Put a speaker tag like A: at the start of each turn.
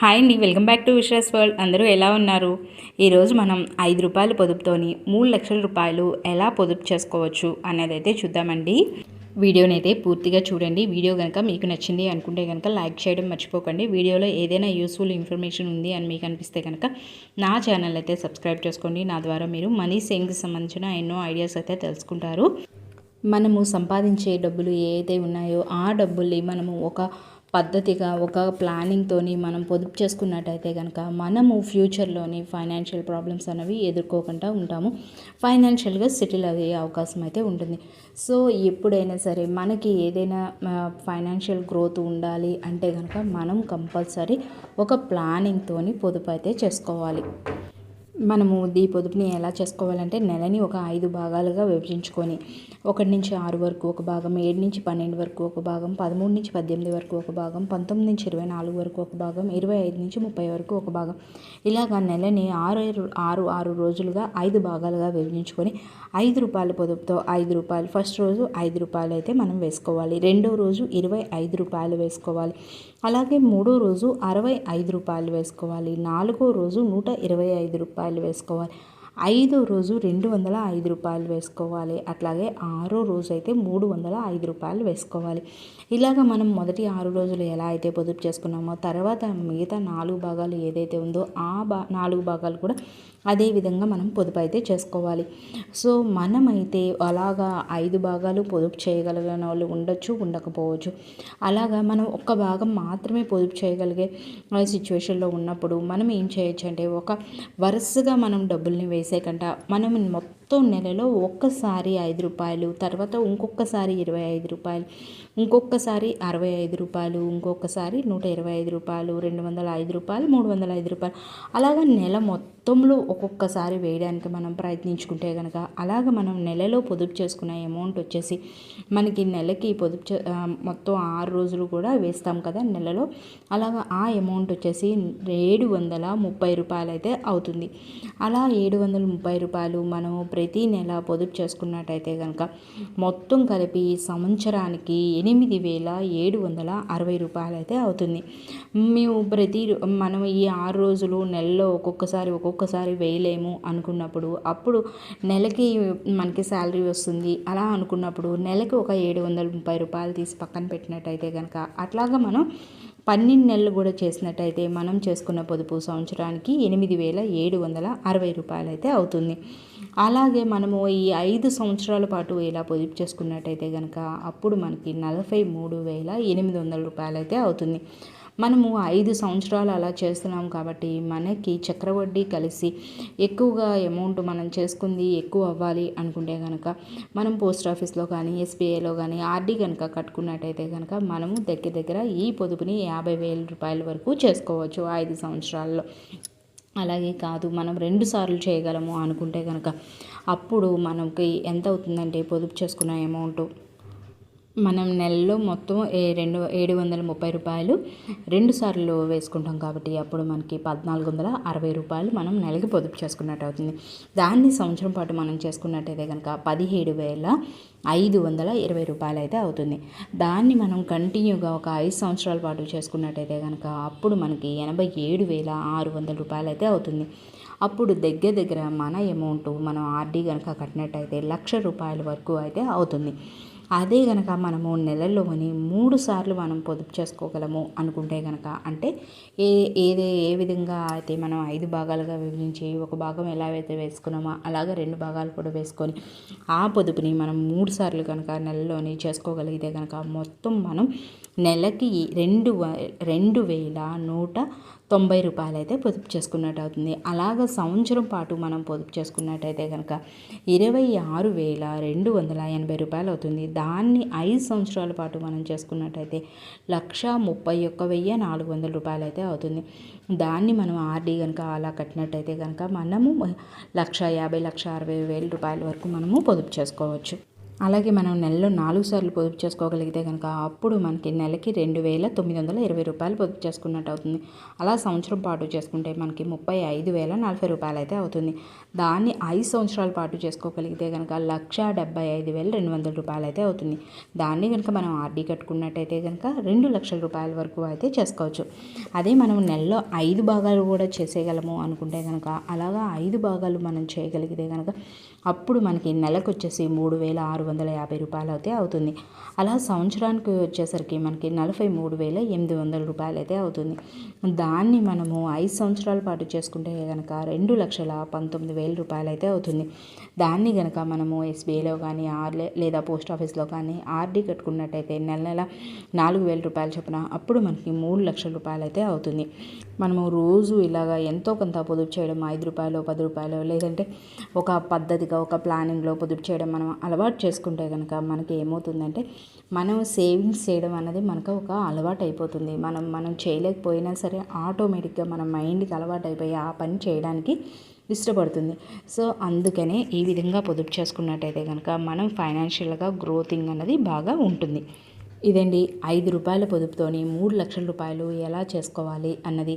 A: Hi అండి welcome back to Vishwas world. అందరూ ఎలా ఉన్నారు? ఈరోజు మనం ఐదు రూపాయల పొదుపుతోని మూడు లక్షల రూపాయలు ఎలా పొదుపు చేసుకోవచ్చు అనేది అయితే చూద్దామండి. వీడియోని అయితే పూర్తిగా చూడండి. వీడియో కనుక మీకు నచ్చింది అనుకుంటే కనుక లైక్ చేయడం మర్చిపోకండి. వీడియోలో ఏదైనా యూస్ఫుల్ ఇన్ఫర్మేషన్ ఉంది అని మీకు అనిపిస్తే కనుక నా ఛానల్ అయితే సబ్స్క్రైబ్ చేసుకోండి. నా ద్వారా మీరు మనీ సేవింగ్కి సంబంధించిన ఎన్నో ఐడియాస్ అయితే తెలుసుకుంటారు. మనము సంపాదించే డబ్బులు ఏవైతే ఉన్నాయో ఆ డబ్బుల్ని మనము ఒక పద్ధతిగా ఒక ప్లానింగ్తోని మనం పొదుపు చేసుకున్నట్టయితే కనుక మనము ఫ్యూచర్లోని ఫైనాన్షియల్ ప్రాబ్లమ్స్ అనేవి ఎదుర్కోకుండా ఉంటాము. ఫైనాన్షియల్గా సెటిల్ అయ్యే అవకాశం అయితే ఉంటుంది. సో ఎప్పుడైనా సరే మనకి ఏదైనా ఫైనాన్షియల్ గ్రోత్ ఉండాలి అంటే కనుక మనం కంపల్సరీ ఒక ప్లానింగ్తోని పొదుపు అయితే చేసుకోవాలి. మనము ఈ పొదుపుని ఎలా చేసుకోవాలంటే నెలని ఒక ఐదు భాగాలుగా విభజించుకొని ఒకటి నుంచి ఆరు వరకు ఒక భాగం ఏడు నుంచి పన్నెండు వరకు ఒక భాగం పదమూడు నుంచి పద్దెనిమిది వరకు ఒక భాగం పంతొమ్మిది నుంచి ఇరవై నాలుగు వరకు ఒక భాగం ఇరవై ఐదు నుంచి ముప్పై వరకు ఒక భాగం. ఇలాగా నెలని ఆరు ఆరు ఆరు రోజులుగా ఐదు భాగాలుగా విభజించుకొని ఐదు రూపాయల పొదుపుతో ఐదు రూపాయలు ఫస్ట్ రోజు ఐదు రూపాయలు అయితే మనం వేసుకోవాలి. రెండో రోజు ఇరవై ఐదు రూపాయలు వేసుకోవాలి. అలాగే మూడో రోజు అరవై ఐదు రూపాయలు వేసుకోవాలి. నాలుగో రోజు నూట ఇరవై ఐదు రూపాయలు రూపాయలు వేసుకోవాలి. ఐదో రోజు రెండు వందల ఐదు రూపాయలు వేసుకోవాలి. అట్లాగే ఆరో రోజు అయితే మూడు వందల ఐదు రూపాయలు వేసుకోవాలి. ఇలాగ మనం మొదటి ఆరు రోజులు ఎలా అయితే పొదుపు చేసుకున్నామో తర్వాత మిగతా నాలుగు భాగాలు ఏదైతే ఉందో ఆ బా నాలుగు భాగాలు కూడా అదే విధంగా మనం పొదుపు అయితే చేసుకోవాలి. సో మనమైతే అలాగా ఐదు భాగాలు పొదుపు చేయగలిగిన వాళ్ళు ఉండొచ్చు ఉండకపోవచ్చు. అలాగా మనం ఒక్క భాగం మాత్రమే పొదుపు చేయగలిగే సిచ్యువేషన్లో ఉన్నప్పుడు మనం ఏం చేయొచ్చు అంటే ఒక వరుసగా మనం డబ్బుల్ని వేసే కంట మనం మొత్తం నెలలో ఒక్కసారి ఐదు రూపాయలు తర్వాత ఇంకొకసారి ఇరవై ఐదు రూపాయలు ఇంకొకసారి అరవై ఐదు రూపాయలు ఇంకొకసారి నూట ఇరవై ఐదు రూపాయలు రెండు వందల ఐదు రూపాయలు మూడు వందల ఐదు రూపాయలు. అలాగా నెల మొత్తంలో ఒక్కొక్కసారి వేయడానికి మనం ప్రయత్నించుకుంటే కనుక అలాగ మనం నెలలో పొదుపు చేసుకున్న అమౌంట్ వచ్చేసి మనకి నెలకి పొదుపు మొత్తం ఆరు రోజులు కూడా వేస్తాం కదా నెలలో. అలాగా ఆ అమౌంట్ వచ్చేసి ఏడు వందల ముప్పై రూపాయలు అయితే అవుతుంది. అలా ఏడు వందల ముప్పై రూపాయలు మనము ప్రతి నెల పొదుపు చేసుకున్నట్టయితే కనుక మొత్తం కలిపి సంవత్సరానికి ఎనిమిది వేల ఏడు వందల అరవై రూపాయలు అయితే అవుతుంది. మేము ప్రతి మనం ఈ ఆరు రోజులు నెలలో ఒక్కొక్కసారి ఒక్కొక్కసారి వేయలేము అనుకున్నప్పుడు అప్పుడు నెలకి మనకి శాలరీ వస్తుంది. అలా అనుకున్నప్పుడు నెలకి ఒక ఏడు వందల ముప్పై రూపాయలు తీసి పక్కన పెట్టినట్టయితే కనుక అట్లాగా మనం పన్నెండు నెలలు కూడా చేసినట్టయితే మనం చేసుకున్న పొదుపు సంవత్సరానికి ఎనిమిది వేల ఏడు వందల అరవై రూపాయలు అయితే అవుతుంది. అలాగే మనము ఈ ఐదు సంవత్సరాల పాటు ఇలా పొదుపు చేసుకున్నట్టయితే కనుక అప్పుడు మనకి నలభై మూడు వేల ఎనిమిది వందల రూపాయలు అయితే అవుతుంది. మనము ఐదు సంవత్సరాలు అలా చేస్తున్నాం కాబట్టి మనకి చక్రవడ్డీ కలిసి ఎక్కువగా అమౌంట్ మనం చేసుకుంది ఎక్కువ అవ్వాలి అనుకుంటే కనుక మనం పోస్ట్ ఆఫీస్లో కానీ ఎస్బీఐలో కానీ ఆర్డీ కనుక కట్టుకున్నట్టయితే కనుక మనము దగ్గర దగ్గర ఈ పొదుపుని యాభై వేల రూపాయల వరకు చేసుకోవచ్చు ఐదు సంవత్సరాల్లో. అలాగే కాదు మనం రెండు సార్లు చేయగలము అనుకుంటే కనుక అప్పుడు మనకి ఎంత అవుతుందంటే పొదుపు చేసుకున్న అమౌంట్ మనం నెలలో మొత్తం ఏ రెండు ఏడు వందల ముప్పై రూపాయలు రెండు సార్లు వేసుకుంటాం కాబట్టి అప్పుడు మనకి పద్నాలుగు వందల అరవై రూపాయలు మనం నెలకి పొదుపు చేసుకున్నట్టు అవుతుంది. దాన్ని సంవత్సరం పాటు మనం చేసుకున్నట్టయితే కనుక పదిహేడు వేల ఐదు వందల ఇరవై రూపాయలు అయితే అవుతుంది. దాన్ని మనం కంటిన్యూగా ఒక ఐదు సంవత్సరాల పాటు చేసుకున్నట్టయితే కనుక అప్పుడు మనకి ఎనభై ఏడు వేల ఆరు వందల రూపాయలు అయితే అవుతుంది. అప్పుడు దగ్గర దగ్గర మన అమౌంట్ మనం ఆర్డీ కనుక కట్టినట్టయితే లక్ష రూపాయల వరకు అయితే అవుతుంది. అదే కనుక మనము నెలలోని మూడు సార్లు మనం పొదుపు చేసుకోగలము అనుకుంటే కనుక అంటే ఏ ఏదే ఏ విధంగా అయితే మనం ఐదు భాగాలుగా విభజించి ఒక భాగం ఎలా అయితే వేసుకున్నామో అలాగే రెండు భాగాలు కూడా వేసుకొని ఆ పొదుపుని మనం మూడు సార్లు కనుక నెలలోని చేసుకోగలిగితే కనుక మొత్తం మనం నెలకి రెండు రెండు వేల నూట తొంభై రూపాయలు అయితే పొదుపు చేసుకున్నట్టు అవుతుంది అలాగ సంవత్సరం పాటు మనం పొదుపు చేసుకున్నట్టయితే కనుక ఇరవై ఆరు వేల రెండు వందల ఎనభై రూపాయలు అవుతుంది దాన్ని ఐదు సంవత్సరాల పాటు మనం చేసుకున్నట్టయితే లక్ష ముప్పై ఒక్క వెయ్యి నాలుగు వందల రూపాయలు అయితే అవుతుంది. దాన్ని మనం ఆర్డీ కనుక అలా కట్టినట్టయితే కనుక మనము లక్ష యాభై లక్ష అరవై వేల రూపాయల వరకు మనము పొదుపు చేసుకోవచ్చు. అలాగే మనం నెలలో నాలుగు సార్లు పొదుపు చేసుకోగలిగితే కనుక అప్పుడు మనకి నెలకి రెండు వేల తొమ్మిది వందల ఇరవై రూపాయలు పొదుపు చేసుకున్నట్టు అవుతుంది. అలా సంవత్సరం పాటు చేసుకుంటే మనకి ముప్పై ఐదు వేల నలభై రూపాయలు అయితే అవుతుంది. దాన్ని ఐదు సంవత్సరాల పాటు చేసుకోగలిగితే కనుక లక్ష డెబ్బై ఐదు వేల రెండు వందల రూపాయలు అయితే అవుతుంది. దాన్ని కనుక మనం ఆర్డీ కట్టుకున్నట్టయితే కనుక రెండు లక్షల రూపాయల వరకు అయితే చేసుకోవచ్చు. అదే మనం నెలలో ఐదు భాగాలు కూడా చేసేయగలము అనుకుంటే కనుక అలాగా ఐదు భాగాలు మనం చేయగలిగితే కనుక అప్పుడు మనకి నెలకు వచ్చేసి మూడు వేల ఆరు వందల యాభై రూపాయలు అయితే అవుతుంది. అలా సంవత్సరానికి వచ్చేసరికి మనకి నలభై మూడు వేల ఎనిమిది వందల రూపాయలు అయితే అవుతుంది. దాన్ని మనము ఐదు సంవత్సరాల పాటు చేసుకుంటే కనుక రెండు లక్షల పంతొమ్మిది వేల రూపాయలు అయితే అవుతుంది. దాన్ని కనుక మనము ఎస్బీఐలో కానీ ఆర్ లేదా పోస్ట్ ఆఫీస్లో కానీ ఆర్డీ కట్టుకున్నట్టయితే నెల నెల నాలుగు వేల రూపాయలు చొప్పున అప్పుడు మనకి మూడు లక్షల రూపాయలు అయితే అవుతుంది. మనము రోజు ఇలాగా ఎంతో కొంత పొదుపు చేయడం ఐదు రూపాయలు పది రూపాయలు లేదంటే ఒక పద్ధతిగా ఒక ప్లానింగ్లో పొదుపు చేయడం మనం అలవాటు చేసుకుంటే కనుక మనకి ఏమవుతుందంటే మనం సేవింగ్స్ చేయడం అనేది మనకు ఒక అలవాటు అయిపోతుంది. మనం మనం చేయలేకపోయినా సరే ఆటోమేటిక్గా మన మైండ్కి అలవాటు అయిపోయి ఆ పని చేయడానికి ఇష్టపడుతుంది. సో అందుకనే ఈ విధంగా పొదుపు చేసుకున్నట్టయితే కనుక మనం ఫైనాన్షియల్గా గ్రోతింగ్ అనేది బాగా ఉంటుంది. ఇదండి ఐదు రూపాయల పొదుపుతోని మూడు లక్షల రూపాయలు ఎలా చేసుకోవాలి అన్నది.